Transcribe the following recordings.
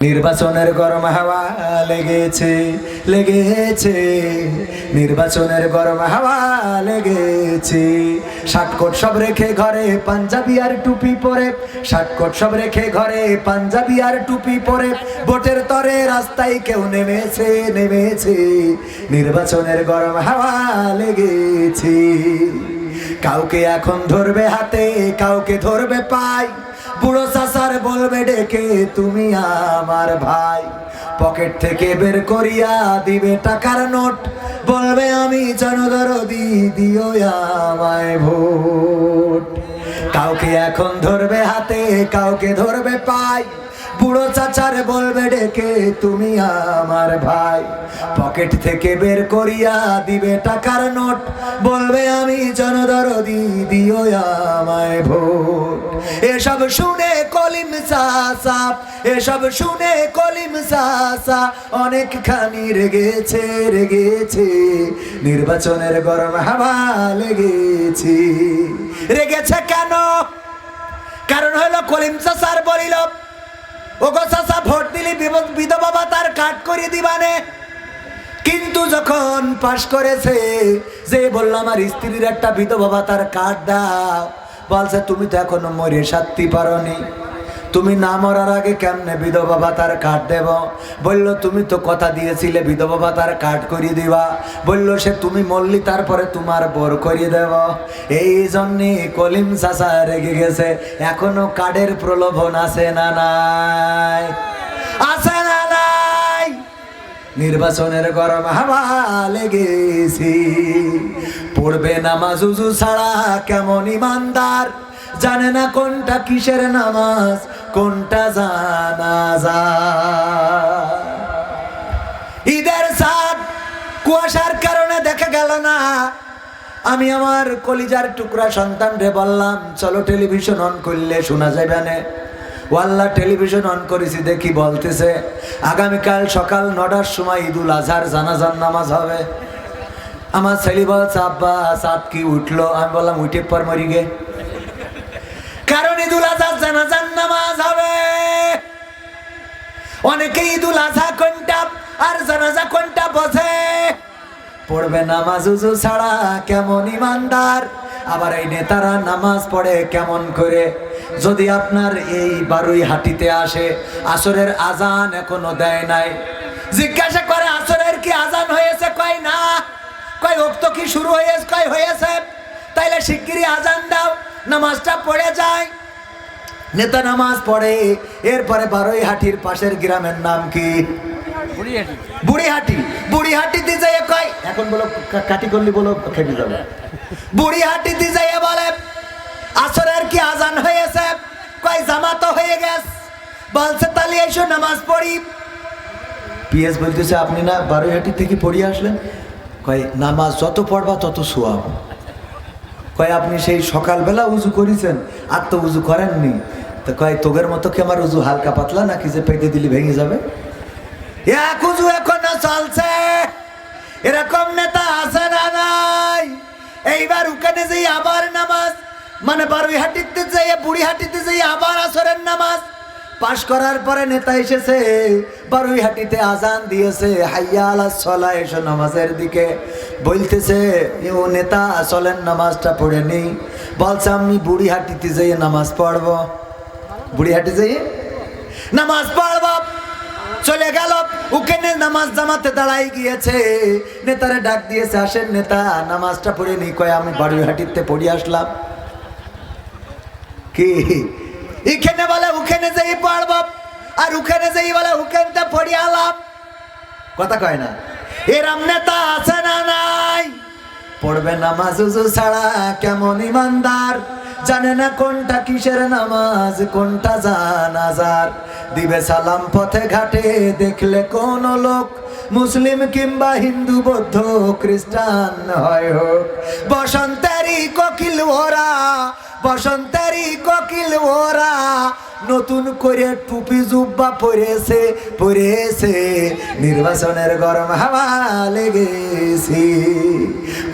নির্বাচনের গরম হাওয়া লেগেছে লেগেছে। নির্বাচনের গরম হাওয়া লেগেছে। ষাটকোট সব রেখে ঘরে পাঞ্জাবি আর টুপি পরে ষাটকোট সব রেখে ঘরে পাঞ্জাবি আর টুপি পরে। ভোটের তরে রাস্তায় কেউ নেমেছে নেমেছে। নির্বাচনের গরম হাওয়া লেগেছে। কাউকে এখন ধরবে হাতে, কাউকে ধরবে পায়। বুড়ো চাচার বলবে, ডেকে তুমি আমার ভাই। পকেট থেকে বের করিয়া দিবে টাকার নোট। বলবে, আমি জনদরদি, দিও আমায় ভোট। কাউকে এখন ধরবে হাতে, কাউকে ধরবে পাই বুড়ো চাচার বলবে, ডেকে তুমি আমার ভাই। পকেট থেকে বের করিয়া দিবে টাকার নোট। বলবে, আমি জনদরদি, দিও আমায় ভোট। এসব শুনে কলিম চাচা এসব শুনে কলিম চাচা অনেকখানি রেগেছে রেগেছে, নির্বাচনের গরম হাওয়া লেগেছে। রেগেছে কেন? কারণ হলো কলিম চাচার বলিল, ওগো চাচা ভোট দিলি বিধবা ভাতার কাট করে দিবানে? কিন্তু যখন পাশ করেছে, যে বলল, আমার স্ত্রীর একটা বিধবা ভাতার কার্ড দাও। বলছে, তুমি তো এখনও মরে সাত্তি পারনি। তুমি না মরার আগে কেমনে বিধবা ভাতার কার্ড দেব? বলল, তুমি তো কথা দিয়েছিলে, বিধবা ভাতার কার্ড করিয়ে দিবা। বলল সে, তুমি মরলি, তারপরে তোমার বর করিয়ে দেব। এই জন্যে কলিম চাচা রেগে গেছে। এখনও কার্ডের প্রলোভন আছে না নাই? আছে না নির্বাচনের গরম হাওয়া লেগেছি। পড়বে নামাজ উজু ছাড়া কেমন ইমানদার? জানে না কোনটা কিসের নামাজ, কোনটা জানা যা ঈদের সাত কুয়াশার কারণে দেখা গেল না। আমি আমার কলিজার টুকরা সন্তান রে বললাম, চলো টেলিভিশন অন করলে শোনা যাবে না। ওয়াল্লা টেলিভিশন অন করেছি, দেখি বলতেছে, আগামীকাল সকাল নটার সময় ঈদুল আজহার জানাজার নামাজ হবে। আমার ছেলে বলছে, আব্বা সাত কি উঠল? আমি বললাম, উঠে পর মরি গে। কারণ ঈদুল আজহার জানাজার নামাজ হবে। অনেকে ঈদুল আজহা কোনটা আর জানাজা কোনটা বোঝে? পড়বে নামাজ উজু ছাড়া কেমন ইমানদার? আবার এই নেতারা নামাজ পড়ে কেমন করে? যদি আপনার এই বারুই হাটিতে আসে আসরের আজান এখনও দেয় নাই। জিজ্ঞাসা করে আসরের কি আজান হয়েছে? কয় না। কয় উক্ত কি শুরু হয়েছে? কয় হয়েছে। তাইলে শিগগিরই আজান দাও। নামাজটা পড়ে যায়। নেতা নামাজ পড়ে। এরপরে বারোই হাটির পাশের গ্রামের নাম কি? বুড়িহাটি। বুড়িহাটিতে যাই কয় এখন বলো কাটি করলি বলো খেপে যাবে। বুড়িহাটিতে যাই বলে আসরের কি আজান হয়েছে? কয় জামাতো হয়ে গেছে। বলছে তাহলে এসো নামাজ পড়ি। পিএস বলতেছে আপনি না বারোইহাটি থেকে পড়িয়ে আসলেন? কয় নামাজ যত পড়বা তত সোয়াব। কয় আপনি সেই সকালবেলা উজু করেছেন আর তো উজু করেননি। তো কয় তোগের মতো কি আমার উজু হালকা পাতলা নাকি যে পেটে দিলি ভেঙে যাবে? এক উজু এখনও চলছে। এরকম নেতা আছে না নাই? এইবার ওখানে যেই আবার নামাজ মানে বারুই হাটিতে যাই বুড়ি হাটিতে যাই আবার আসরের নামাজ। পাশ করার পরে নেতা এসেছে, বারুই হাটিতে আজান দিয়েছে, হাইয়া আলা সলা, এসো নামাজের দিকে। বলতেছে, ও নেতা চলেন নামাজটা পড়ে নেই। বলছে, আমি বুড়ি হাটিতে যাই নামাজ পড়ব। বুড়ি হাটি যাই নামাজ পড়ব। চলে গেল। ওখানে নামাজ জামাতে দাঁড়াই গিয়েছে। নেতারে ডাক দিয়েছে, আসেন নেতা, নামাজটা পড়ে নি কয়, আমি বাড়িহাটিতে পড়ে আসলাম। কি? এখানে বলে ওখানে যেই পড়ব আর ওখানে যেই বলে ওখানটা পড়ে আলাম কথা কয় না? এরম নেতা আছে না নাই? পড়বে নামাজ উজু ছাড়া কেমন ইমানদার? জানে না কোনটা কিসের নামাজ, কোনটা জানাজার? দিবে সালাম পথে ঘাটে দেখলে কোন লোক মুসলিম কিংবা হিন্দু বৌদ্ধ খ্রিস্টান হয় হোক। বসন্তের বসন্তেরই কোকিল ওরা বসন্তেরই কোকিল ওরা নতুন করে টুপি জুব্বা পরেছে পরেছে। নির্বাচনের গরম হাওয়া লেগেছে।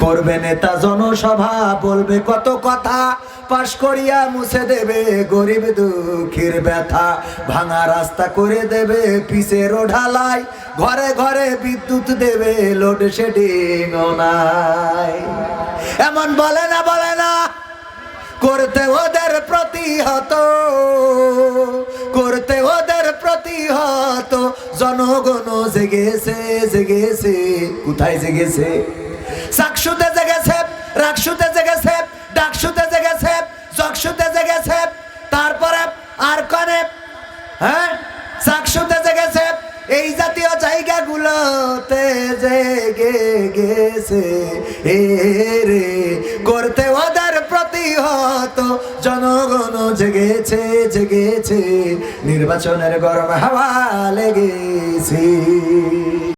করবে নেতা জনসভা, বলবে কত কথা। পাশ করিয়া মুছে দেবে গরিব দুঃখের ব্যথা। ভাঙা রাস্তা করে দেবে পিসের ঢালাই। ঘরে ঘরে বিদ্যুৎ দেবে লোডশেডিং নাই এমন বলে না বলে না। করতে ওদের প্রতিহত, করতে ওদের প্রতিহত। জনগণ জেগেছে জেগেছে, কোথায় জেগেছে? সাকসুতে জেগেছে, রাকসুতে জেগেছে, ডাকসুতে জেগেছে জকসুতে জেগেছে, তারপরে আর কনে হ্যাঁ? সাকসুতে জেগেছে, এই জাতীয় জায়গাগুলোতে জেগে গেছে। এ রে, করতে প্রতিহত জনগণ জেগেছে জেগেছে। নির্বাচনের গরম হাওয়া লেগেছে।